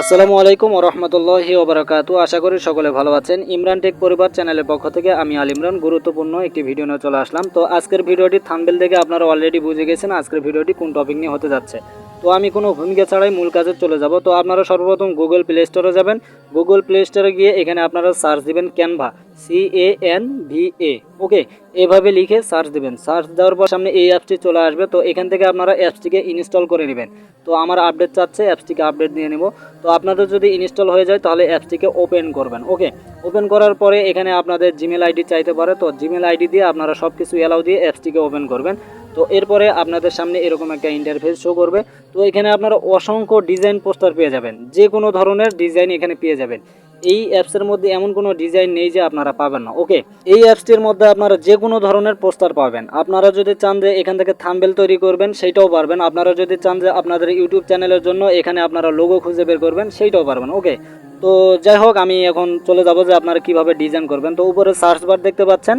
আসসালামু আলাইকুম ওরহমতুল্লাহি ওবরাকাতু আশা করি সকলে ভালো আছেন। ইমরান টেক পরিবার চ্যানেলের পক্ষ থেকে আমি আল ইমরান। গুরুত্বপূর্ণ একটি ভিডিও নিয়ে চলে আসলাম। তো আজকের ভিডিওটি থাম্বেল দেখে আপনারা অলরেডি বুঝে গেছেন আজকের ভিডিওটি কোন টপিক নিয়ে হতে যাচ্ছে। তো আমি কোনো ভূমিকা ছাড়াই মূল কাজে চলে যাব। তো আপনারা সর্বপ্রথম গুগল প্লে স্টোরে যাবেন। গুগল প্লে স্টোরে গিয়ে এখানে আপনারা সার্চ দিবেন Canva C A N V A okay? এভাবে লিখে সার্চ দিবেন। সার্চ দেওয়ার পর সামনে এই অ্যাপসটি চলে আসবে। তো এখান থেকে আপনারা অ্যাপসটিকে ইনস্টল করে নেবেন। তো আমার আপডেট চাচ্ছে, অ্যাপসটিকে আপডেট দিয়ে নেব। তো আপনাদের যদি ইনস্টল হয়ে যায়, তাহলে অ্যাপসটিকে ওপেন করবেন, ওকে? ওপেন করার পরে এখানে আপনাদের জিমেল আইডি চাইতে পারে। তো জিমেল আইডি দিয়ে আপনারা সব কিছু অ্যালাউ দিয়ে অ্যাপসটিকে ওপেন করবেন। তো এরপরে আপনাদের সামনে এরকম একটা ইন্টারফেস শো করবে। তো এখানে আপনারা অসংখ্য ডিজাইন পোস্টার পেয়ে যাবেন। যে কোনো ধরনের ডিজাইন এখানে পেয়ে যাবেন। এই অ্যাপসের মধ্যে এমন কোনো ডিজাইন নেই যে আপনারা পাবেন না ওকে এই অ্যাপসটির মধ্যে আপনারা যে কোনো ধরনের পোস্টার পাবেন। আপনারা যদি চান যে এখান থেকে থাম্বেল তৈরি করবেন, সেইটাও পারবেন। আপনারা যদি চান যে আপনাদের ইউটিউব চ্যানেলের জন্য এখানে আপনারা লোগো খুঁজে বের করবেন, সেইটাও পারবেন ওকে তো যাই হোক, আমি এখন চলে যাব যে আপনারা কীভাবে ডিজাইন করবেন। তো উপরে সার্চ বার দেখতে পাচ্ছেন।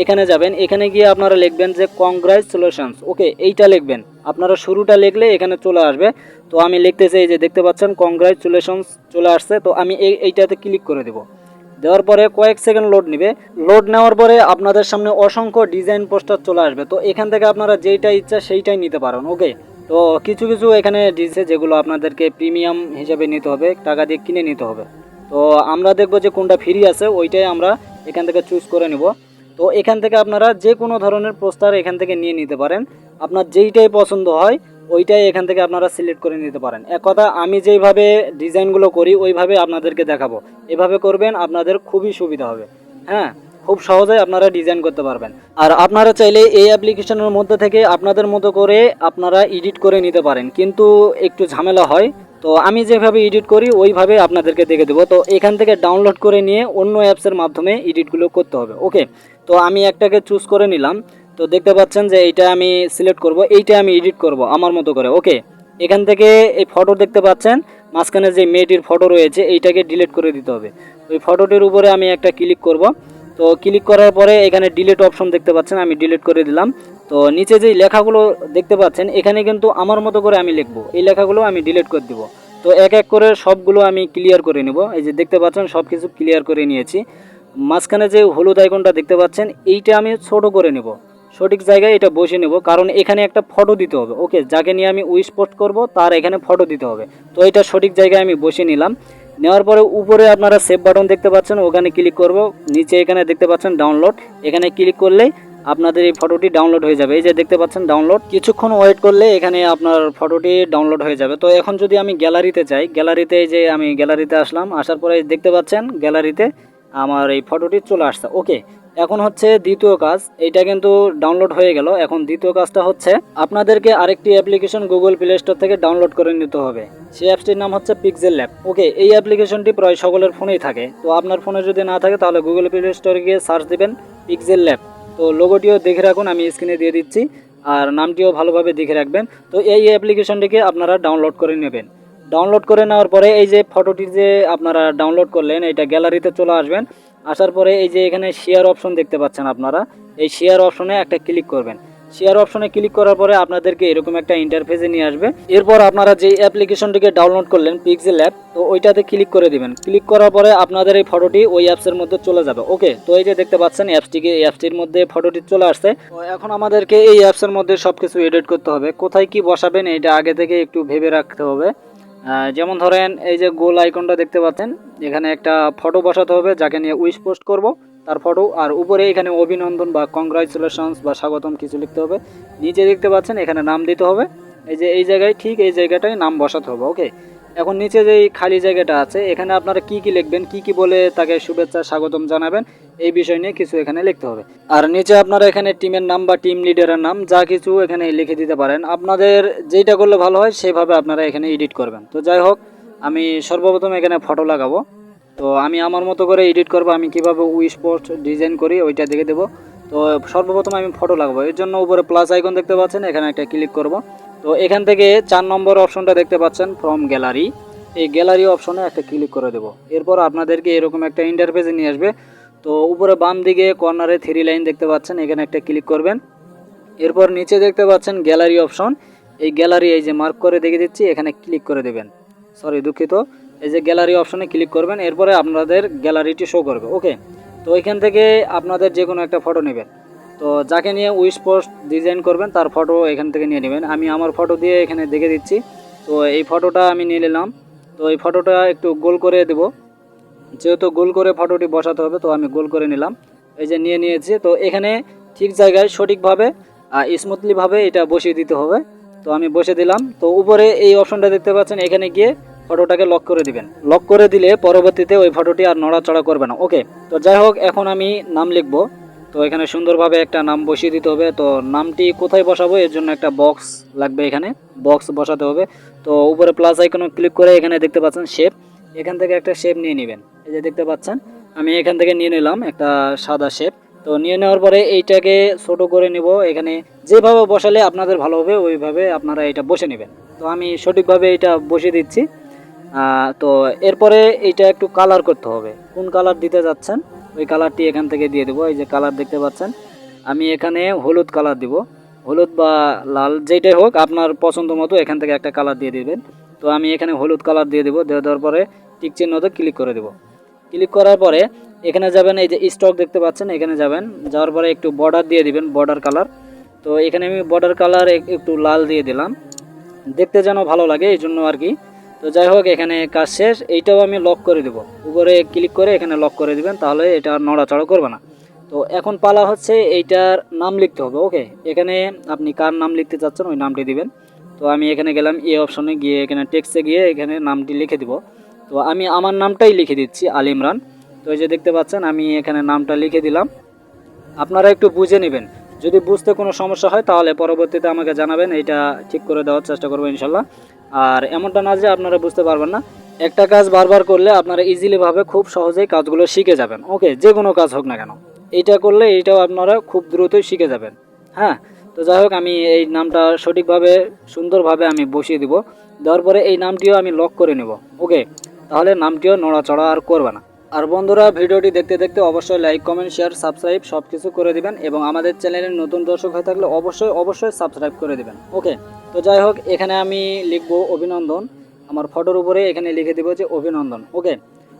এখানে যাবেন, এখানে গিয়ে আপনারা লিখবেন যে কংগ্রাচুলেশনস ওকে এইটা লিখবেন। আপনারা শুরুটা লিখলে এখানে চলে আসবে। তো আমি লিখতেছি এই যে দেখতে পাচ্ছেন কংগ্রাচুলেশনস চলে আসছে। তো আমি এই, এইটাতে ক্লিক করে দেব। দেওয়ার পরে কয়েক সেকেন্ড লোড নেবে। লোড নেওয়ার পরে আপনাদের সামনে অসংখ্য ডিজাইন পোস্টার চলে আসবে। তো এখান থেকে আপনারা যেইটা ইচ্ছা সেইটাই নিতে পারেন ওকে তো কিছু কিছু এখানে ডিসে যেগুলো আপনাদেরকে প্রিমিয়াম হিসাবে নিতে হবে, টাকা দিয়ে কিনে নিতে হবে। তো আমরা দেখব যে কোনটা ফ্রি আছে, ওইটাই আমরা এখান থেকে চুজ করে নিব। তো এখান থেকে আপনারা যে কোনো ধরনের পোস্টার এখান থেকে নিয়ে নিতে পারেন। আপনার যেইটাই পছন্দ হয়, ওইটাই এখান থেকে আপনারা সিলেক্ট করে নিতে পারেন। এক কথা, আমি যেইভাবে ডিজাইনগুলো করি, ওইভাবে আপনাদেরকে দেখাবো। এভাবে করবেন, আপনাদের খুবই সুবিধা হবে। হ্যাঁ খুব সহজে আপনারা ডিজাইন করতে পারবেন। আর আপনারা চাইলে এই অ্যাপ্লিকেশনের মধ্যে থেকে আপনাদের মতো করে আপনারা এডিট করে নিতে পারেন। কিন্তু একটু ঝামেলা হয়, তো আমি যেভাবে এডিট করি, ওইভাবে আপনাদেরকে দেখে দেবো। তো এখান থেকে ডাউনলোড করে নিয়ে অন্য অ্যাপসের মাধ্যমে এডিটগুলো করতে হবে। ওকে? তো আমি একটাকে চুজ করে নিলাম। তো দেখতে পাচ্ছেন যে এইটা আমি সিলেক্ট করব, এইটা আমি এডিট করব আমার মতো করে ওকে এখান থেকে এই ফটো দেখতে পাচ্ছেন, মাঝখানে যে মেয়েটির ফটো রয়েছে, এইটাকে ডিলিট করে দিতে হবে। ওই ফটোটির উপরে আমি একটা ক্লিক করব। তো ক্লিক করার পরে এখানে ডিলিট অপশন দেখতে পাচ্ছেন, আমি ডিলিট করে দিলাম। তো নিচে যেই লেখাগুলো দেখতে পাচ্ছেন, এখানে কিন্তু আমার মতো করে আমি লিখব। এই লেখাগুলো আমি ডিলিট করে দিব। তো এক এক করে সবগুলো আমি ক্লিয়ার করে নেব। এই যে দেখতে পাচ্ছেন সব কিছু ক্লিয়ার করে নিয়েছি। মাঝখানে যে হলুদ আইকনটা দেখতে পাচ্ছেন, এইটা আমি ছোট করে নেব। সঠিক জায়গায় এটা বসে নেব, কারণ এখানে একটা ফটো দিতে হবে। ওকে, যাকে নিয়ে আমি উইশ পোস্ট করব, তার এখানে ফটো দিতে হবে। তো এটা সঠিক জায়গায় আমি বসে নিলাম। নেওয়ার পরে উপরে আপনারা সেভ বাটন দেখতে পাচ্ছেন, ওখানে ক্লিক করব। নিচে এখানে দেখতে পাচ্ছেন ডাউনলোড এখানে ক্লিক করলেই আপনাদের এই ফটোটি ডাউনলোড হয়ে যাবে। এই যে দেখতে পাচ্ছেন ডাউনলোড কিছুক্ষণ ওয়েট করলে এখানে আপনার ফটোটি ডাউনলোড হয়ে যাবে। তো এখন যদি আমি গ্যালারিতে যাই গ্যালারিতে যে আমি গ্যালারিতে আসলাম, আসার পরে দেখতে পাচ্ছেন গ্যালারিতে আমার এই ফটোটি চলে আসছে। ওকে এখন হচ্ছে দ্বিতীয় কাজ। এইটা কিন্তু ডাউনলোড হয়ে গেল। এখন দ্বিতীয় কাজটা হচ্ছে আপনাদেরকে আরেকটি অ্যাপ্লিকেশন গুগল প্লে স্টোর থেকে ডাউনলোড করে নিতে হবে। সেই অ্যাপসটির নাম হচ্ছে পিক্সেল ল্যাব ওকে এই অ্যাপ্লিকেশনটি প্রায় সকলের ফোনেই থাকে। তো আপনার ফোনে যদি না থাকে, তাহলে গুগল প্লে স্টোরে গিয়ে সার্চ দেবেন পিক্সেল ল্যাব তো লোগোটিও দেখে রাখুন, আমি স্ক্রিনে দিয়ে দিচ্ছি। আর নামটিও ভালোভাবে দেখে রাখবেন। তো এই অ্যাপ্লিকেশনটিকে আপনারা ডাউনলোড করে নেবেন। ডাউনলোড করে নেওয়ার পরে এই যে ফটোটি যে আপনারা ডাউনলোড করলেন এটা গ্যালারিতে চলে আসবেন। আসার পরে এই যে এখানে শেয়ার অপশন দেখতে পাচ্ছেন আপনারা। এই শেয়ার অপশনে একটা ক্লিক করবেন। শেয়ার অপশনে ক্লিক করার পরে আপনাদেরকে এরকম একটা ইন্টারফেসে নিয়ে আসবে। এরপর আপনারা যে অ্যাপ্লিকেশনটিকে ডাউনলোড করলেন পিক্সেল অ্যাপ তো ওইটাতে ক্লিক করে দিবেন। ক্লিক করার পরে আপনাদের এই ফটোটি ওই অ্যাপসের মধ্যে চলে যাবে। ওকে তো এই যে দেখতে পাচ্ছেন অ্যাপসটিকে এই অ্যাপসটির মধ্যে ফটোটি চলে আসছে। এখন আমাদেরকে এই অ্যাপসের মধ্যে সব কিছু এডিট করতে হবে। কোথায় কি বসাবেন এটা আগে থেকে একটু ভেবে রাখতে হবে। যেমন ধরেন এই যে গোল আইকনটা দেখতে পাচ্ছেন, এখানে একটা ফটো বসাতে হবে, যাকে নিয়ে উইশ পোস্ট করব। তার ফটো, আর উপরে এখানে অভিনন্দন বা কংগ্রাচুলেশনস বা স্বাগতম কিছু লিখতে হবে। নিচে দেখতে পাচ্ছেন এখানে নাম দিতে হবে। এই যে এই জায়গায়, ঠিক এই জায়গাটায় নাম বসাতে হবে, ওকে? এখন নিচে যে খালি জায়গাটা আছে, এখানে আপনারা কি কি লিখবেন, কি কি বলে তাকে শুভেচ্ছা, স্বাগতম জানাবেন, এই বিষয় নিয়ে কিছু এখানে লিখতে হবে। আর নিচে আপনারা এখানে টিমের নাম বা টিম লিডারের নাম, যা কিছু এখানে লিখে দিতে পারেন। আপনাদের যেইটা করলে ভালো হয়, সেভাবে আপনারা এখানে এডিট করবেন। তো যাই হোক, আমি সর্বপ্রথম এখানে ফটো লাগাবো। তো আমি আমার মতো করে এডিট করব, আমি কীভাবে উইশ পোস্ট ডিজাইন করি, ওইটা দেখে দেবো। তো সর্বপ্রথম আমি ফটো লাগাবো। এর জন্য উপরে প্লাস আইকন দেখতে পাচ্ছেন, এখানে একটা ক্লিক করব। তো এখান থেকে চার নম্বর অপশনটা দেখতে পাচ্ছেন ফ্রম গ্যালারি এই গ্যালারি অপশনে একটা ক্লিক করে দেবো। এরপর আপনাদেরকে এরকম একটা ইন্টারফেসে নিয়ে আসবে। তো উপরে বাম দিকে কর্নারে থ্রি লাইন দেখতে পাচ্ছেন, এখানে একটা ক্লিক করবেন। এরপর নিচে দেখতে পাচ্ছেন গ্যালারি অপশন এই গ্যালারি এই যে মার্ক করে দেখে দিচ্ছি, এখানে ক্লিক করে দেবেন। সরি দুঃখিত। এই যে গ্যালারি অপশনে ক্লিক করবেন, এরপরে আপনাদের গ্যালারিটি শো করবে ওকে তো এখান থেকে আপনাদের যে কোনো একটা ফটো নেবেন। তো যাকে নিয়ে উইশ পোস্ট ডিজাইন করবেন, তার ফটো এখান থেকে নিয়ে নেবেন। আমি আমার ফটো দিয়ে এখানে দেখে দিচ্ছি। তো এই ফটোটা আমি নিয়ে নিলাম। তো এই ফটোটা একটু গোল করে দেব। যেহেতু গোল করে ফটোটি বসাতে হবে, তো আমি গোল করে নিলাম। এই যে নিয়ে নিয়েছি। তো এখানে ঠিক জায়গায় সঠিকভাবে স্মুথলিভাবে এটা বসিয়ে দিতে হবে। তো আমি বসে দিলাম। তো উপরে এই অপশনটা দেখতে পাচ্ছেন। এখানে গিয়ে ফটোটাকে লক করে দিবেন। লক করে দিলে পরবর্তীতে ওই ফটোটি আর নড়াচড়া করবে না। ওকে তো যাই হোক, এখন আমি নাম লিখব। তো এখানে সুন্দরভাবে একটা নাম বসিয়ে দিতে হবে। তো নামটি কোথায় বসাবো? এর জন্য একটা বক্স লাগবে এখানে। বক্স বসাতে হবে। তো উপরে প্লাস আইকনে ক্লিক করে এখানে দেখতে পাচ্ছেন শেপ এখান থেকে একটা শেপ নিয়ে নেবেন। এই যে দেখতে পাচ্ছেন, আমি এখান থেকে নিয়ে নিলাম একটা সাদা শেপ তো নিয়ে নেওয়ার পরে এইটাকে ছোট করে নিব। এখানে যেভাবে বসালে আপনাদের ভালো হবে, ওইভাবে আপনারা এটা বসে নেবেন। তো আমি সঠিকভাবে এটা বসিয়ে দিচ্ছি। তো এরপরে এইটা একটু কালার করতে হবে। কোন কালার দিতে যাচ্ছেন? ওই কালারটি এখান থেকে দিয়ে দেবো, এই যে কালার দেখতে পাচ্ছেন। আমি এখানে হলুদ কালার দিব। হলুদ বা লাল যেটাই হোক, আপনার পছন্দ মতো এখান থেকে একটা কালার দিয়ে দিবেন। তো আমি এখানে হলুদ কালার দিয়ে দেবো, দিয়ে দেওয়ার পরে টিক চিহ্নতে ক্লিক করে দেবো। ক্লিক করার পরে এখানে যাবেন, এই যে স্টক দেখতে পাচ্ছেন, এখানে যাবেন। যাওয়ার পরে একটু বর্ডার দিয়ে দিবেন বর্ডার কালার তো এখানে আমি বর্ডার কালার একটু লাল দিয়ে দিলাম। দেখতে যেন ভালো লাগে, এই জন্য আর কি তো যাই হোক, এখানে কাজ শেষ। এইটাও আমি লক করে দেবো। উপরে ক্লিক করে এখানে লক করে দিবেন, তাহলে এটা নড়াচড়া করবে না। তো এখন পালা হচ্ছে এইটার নাম লিখতে হবে ওকে এখানে আপনি কার নাম লিখতে চাচ্ছেন, ওই নামটি দিবেন। তো আমি এখানে গেলাম এ অপশনে গিয়ে এখানে টেক্সটে গিয়ে এখানে নামটি লিখে দিব। তো আমি আমার নামটাই লিখে দিচ্ছি, আল ইমরান। তো এই যে দেখতে পাচ্ছেন, আমি এখানে নামটা লিখে দিলাম। আপনারা একটু বুঝে নেবেন। যদি বুঝতে কোনো সমস্যা হয়, তাহলে পরবর্তীতে আমাকে জানাবেন এটা ঠিক করে দেওয়ার চেষ্টা করব ইনশাল্লাহ। আর এমনটা না যে আপনারা বুঝতে পারবেন না, একটা কাজ বারবার করলে আপনারা ইজিলিভাবে খুব সহজেই কাজগুলো শিখে যাবেন, ওকে? যে কোনো কাজ হোক না কেন। এইটা করলে এইটাও আপনারা খুব দ্রুতই শিখে যাবেন হ্যাঁ? তো যাই হোক, আমি এই নামটা সঠিকভাবে, সুন্দরভাবে আমি বসিয়ে দিব। দেওয়ার পরে এই নামটিও আমি লক করে নেব, ওকে? তাহলে নামটিও নড়াচড়া আর করবে না। আর বন্ধুরা, ভিডিওটি দেখতে দেখতে অবশ্যই লাইক কমেন্ট শেয়ার সাবস্ক্রাইব সব কিছু করে দিবেন এবং আমাদের চ্যানেলের নতুন দর্শক হয়ে থাকলে অবশ্যই অবশ্যই সাবস্ক্রাইব করে দিবেন। ওকে তো যাই হোক, এখানে আমি লিখব অভিনন্দন। আমার ফটোর উপরে এখানে লিখে দিব যে অভিনন্দন। ওকে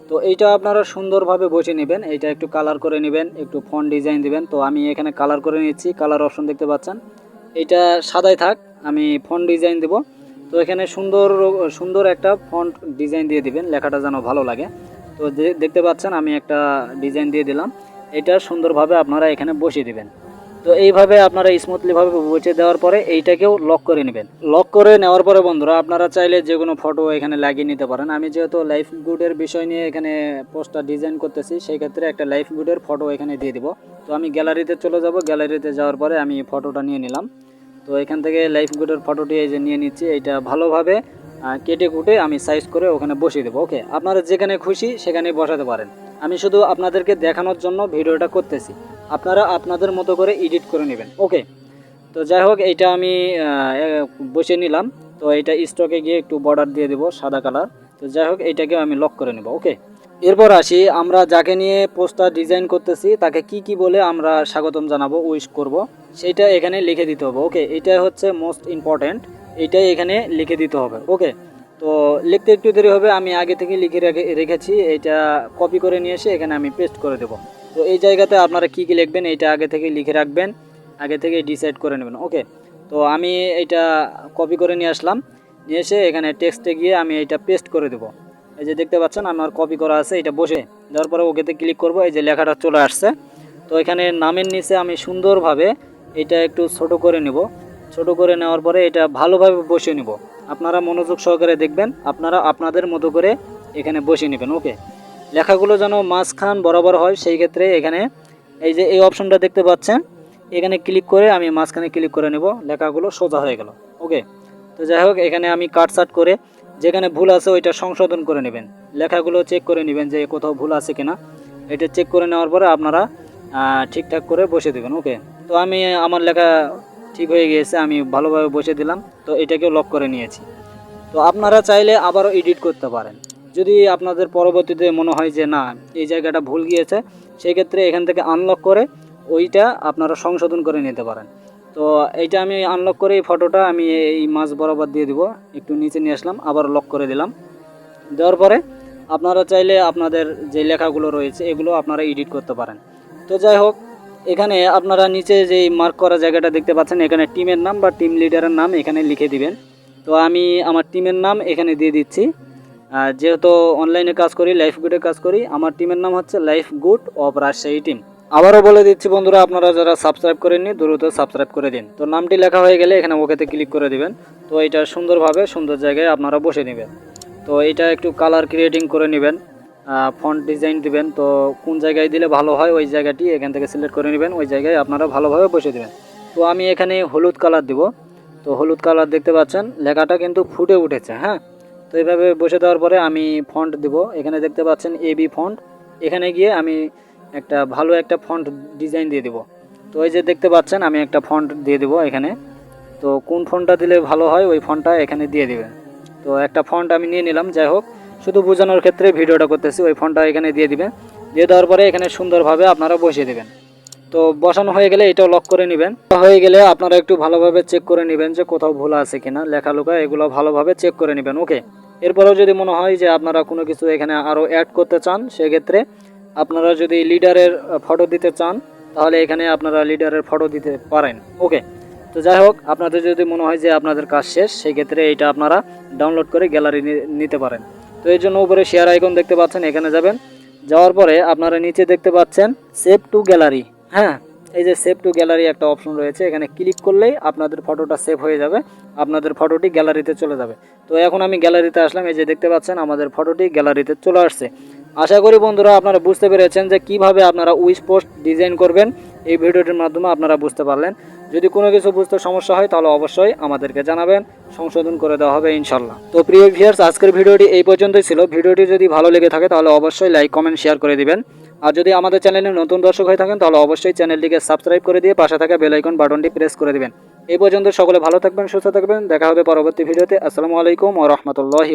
তো এইটা আপনারা সুন্দরভাবে বসে নেবেন। এইটা একটু কালার করে নেবেন, একটু ফন্ট ডিজাইন দিবেন। তো আমি এখানে কালার করে নিচ্ছি। কালার অপশন দেখতে পাচ্ছেন। এইটা সাদাই থাক, আমি ফন্ট ডিজাইন দেব। তো এখানে সুন্দর সুন্দর একটা ফন্ট ডিজাইন দিয়ে দিবেন। লেখাটা যেন ভালো লাগে। তো দেখতে পাচ্ছেন আমি একটা ডিজাইন দিয়ে দিলাম। এটা সুন্দরভাবে আপনারা এখানে বসিয়ে দেবেন। তো এইভাবে আপনারা স্মুথলিভাবে বসিয়ে দেওয়ার পরে এইটাকেও লক করে নেবেন। লক করে নেওয়ার পরে বন্ধুরা, আপনারা চাইলে যে কোনো ফটো এখানে লাগিয়ে নিতে পারেন। আমি যেহেতু লাইফ গুডের বিষয় নিয়ে এখানে পোস্টার ডিজাইন করতেছি, সেই ক্ষেত্রে একটা লাইফ গুডের ফটো এখানে দিয়ে দিব। তো আমি গ্যালারিতে চলে যাব। গ্যালারিতে যাওয়ার পরে আমি ফটোটা নিয়ে নিলাম। তো এখান থেকে লাইফ গুডের ফটোটি এই যে নিয়ে নিচ্ছি। এইটা ভালোভাবে কেটে কুটে আমি সাইজ করে ওখানে বসিয়ে দেবো ওকে আপনারা যেখানে খুশি সেখানে বসাতে পারেন। আমি শুধু আপনাদেরকে দেখানোর জন্য ভিডিওটা করতেছি। আপনারা আপনাদের মতো করে এডিট করে নেবেন ওকে তো যাই হোক এইটা আমি বসিয়ে নিলাম। তো এইটা স্টকে গিয়ে একটু বর্ডার দিয়ে দেবো, সাদা কালার তো যাই হোক এইটাকে আমি লক করে নেব ওকে এরপর আসি, আমরা যাকে নিয়ে পোস্টার ডিজাইন করতেছি, তাকে কি কি বলে আমরা স্বাগতম জানাব উইশ করব। সেটা এখানে লিখে দিতে হবে ওকে এটাই হচ্ছে মোস্ট ইম্পর্ট্যান্ট এটাই এখানে লিখে দিতে হবে ওকে তো লিখতে একটু দেরি হবে, আমি আগে থেকে লিখে রেখে, রেখেছি, এটা কপি করে নিয়ে এসে এখানে আমি পেস্ট করে দেবো। তো এই জায়গাতে আপনারা কি কি লিখবেন, এটা আগে থেকে লিখে রাখবেন, আগে থেকে ডিসাইড করে নেবেন ওকে তো আমি এটা কপি করে নিয়ে আসলাম, নিয়ে এসে এখানে টেক্সটে গিয়ে আমি এটা পেস্ট করে দেবো। এই যে দেখতে পাচ্ছেন, আমার কপি করা আছে, এটা বসে দেওয়ার পরে ওকেতে ক্লিক করব, এই যে লেখাটা চলে আসছে। তো এখানে নামের নিচে আমি সুন্দরভাবে এটা একটু ছোট করে নেব। ছোট করে নেওয়ার পরে এটা ভালোভাবে বসিয়ে নেব। আপনারা মনোযোগ সহকারে দেখবেন, আপনারা আপনাদের মতো করে এখানে বসিয়ে নেবেন, ওকে? লেখাগুলো যেন মাঝখান বরাবর হয়, সেই ক্ষেত্রে এখানে এই যে এই অপশনটা দেখতে পাচ্ছেন, এখানে ক্লিক করে আমি মাঝখানে ক্লিক করে নেব, লেখাগুলো সোজা হয়ে গেল, ওকে? তো যাই হোক, এখানে আমি কাটসাট করে যেখানে ভুল আছে ওইটা সংশোধন করে নেবেন। লেখাগুলো চেক করে নেবেন যে কোথাও ভুল আছে কিনা। এটা চেক করে নেওয়ার পরে আপনারা ঠিকঠাক করে বসে দেবেন, ওকে? তো আমি আমার লেখা ঠিক হয়ে গিয়েছে, আমি ভালোভাবে বসে দিলাম, তো এটাকেও লক করে নিয়েছি। তো আপনারা চাইলে আবারও এডিট করতে পারেন। যদি আপনাদের পরবর্তীতে মনে হয় যে না, এই জায়গাটা ভুল গিয়েছে সেই ক্ষেত্রে এখান থেকে আনলক করে ওইটা আপনারা সংশোধন করে নিতে পারেন। তো এইটা আমি আনলক করে এই ফটোটা আমি এই মাছ বরাবর দিয়ে দিব, একটু নিচে নিয়ে আসলাম, আবার লক করে দিলাম। দেওয়ার পরে আপনারা চাইলে আপনাদের যে লেখাগুলো রয়েছে, এগুলো আপনারা এডিট করতে পারেন। তো যাই হোক এখানে আপনারা নিচে যে মার্ক করা জায়গাটা দেখতে পাচ্ছেন, এখানে টিমের নাম বা টিম লিডারের নাম এখানে লিখে দিবেন। তো আমি আমার টিমের নাম এখানে দিয়ে দিচ্ছি। যেহেতু অনলাইনে কাজ করি লাইফ গুডে কাজ করি, আমার টিমের নাম হচ্ছে life good of Rajshahi team আবারও বলে দিচ্ছি বন্ধুরা, আপনারা যারা সাবস্ক্রাইব করেননি, দ্রুত সাবস্ক্রাইব করে দিন। তো নামটি লেখা হয়ে গেলে এখানে ওকেতে ক্লিক করে দিবেন। তো এটা সুন্দরভাবে, সুন্দর জায়গায় আপনারা বসে নেবেন। তো এটা একটু কালার ক্রিয়েটিং করে নেবেন। ফন্ট ডিজাইন দিবেন। তো কোন জায়গায় দিলে ভালো হয়, ওই জায়গাটি এখান থেকে সিলেক্ট করে নেবেন, ওই জায়গায় আপনারা ভালোভাবে বসে দেবেন। তো আমি এখানে হলুদ কালার দিব। তো হলুদ কালার দেখতে পাচ্ছেন, লেখাটা কিন্তু ফুটে উঠেছে হ্যাঁ? তো এইভাবে বসে দেওয়ার পরে আমি ফন্ট দিব। এখানে দেখতে পাচ্ছেন এ বি ফন্ট এখানে গিয়ে আমি একটা ভালো একটা ফন্ট ডিজাইন দিয়ে দিব। তো এই যে দেখতে পাচ্ছেন, আমি একটা ফন্ট দিয়ে দিব এখানে। তো কোন ফন্টটা দিলে ভালো হয়, ওই ফন্টটা এখানে দিয়ে দিবেন। তো একটা ফন্ট আমি নিয়ে নিলাম, যাই হোক। শুধু বোঝানোর ক্ষেত্রে ভিডিওটা করতেছি, ওই ফোনটা এখানে দিয়ে দিবেন দিয়ে দেওয়ার পরে এখানে সুন্দরভাবে আপনারা বসিয়ে দেবেন। তো বসানো হয়ে গেলে এটাও লক করে নেবেন। হয়ে গেলে আপনারা একটু ভালোভাবে চেক করে নেবেন যে কোথাও ভুল আছে কিনা লেখালেখা এগুলো ভালোভাবে চেক করে নেবেন ওকে এরপরেও যদি মনে হয় যে আপনারা কোনো কিছু এখানে আরও অ্যাড করতে চান, সেক্ষেত্রে আপনারা যদি লিডারের ফটো দিতে চান, তাহলে এখানে আপনারা লিডারের ফটো দিতে পারেন ওকে তো যাই হোক, আপনাদের যদি মনে হয় যে আপনাদের কাজ শেষ, সেক্ষেত্রে এটা আপনারা ডাউনলোড করে গ্যালারি নিতে পারেন। তো এর জন্য উপরে শেয়ার আইকন দেখতে পাচ্ছেন, এখানে যাবেন। যাওয়ার পরে আপনারা নিচে দেখতে পাচ্ছেন সেভ টু গ্যালারি হ্যাঁ এই যে সেভ টু গ্যালারি একটা অপশন রয়েছে, এখানে ক্লিক করলেই আপনাদের ফটোটা সেভ হয়ে যাবে, আপনাদের ফটোটি গ্যালারিতে চলে যাবে। তো এখন আমি গ্যালারিতে আসলাম, এই যে দেখতে পাচ্ছেন, আমাদের ফটোটি গ্যালারিতে চলে আসছে। আশা করি বন্ধুরা আপনারা বুঝতে পেরেছেন যে কীভাবে আপনারা উইশ পোস্ট ডিজাইন করবেন। এই ভিডিওটির মাধ্যমে আপনারা বুঝতে পারলেন। যদি কোনো কিছু বুঝতে সমস্যা হয়, তাহলে অবশ্যই আমাদেরকে জানাবেন। সংশোধন করে দেওয়া হবে ইনশাল্লাহ তো প্রিয় ভিউয়ার্স আজকের ভিডিওটি এই পর্যন্তই ছিল। ভিডিওটি যদি ভালো লেগে থাকে, তাহলে অবশ্যই লাইক কমেন্ট শেয়ার করে দিবেন। আর যদি আমাদের চ্যানেলে নতুন দর্শক হয়ে থাকেন, তাহলে অবশ্যই চ্যানেলটিকে সাবস্ক্রাইব করে দিয়ে পাশে থাকা বেলাইকন বাটনটি প্রেস করে দিবেন। এই পর্যন্ত সকলে ভালো থাকবেন, সুস্থ থাকবেন। দেখা হবে পরবর্তী ভিডিওতে। আসসালামু আলাইকুম ও রহমতুল্লাহি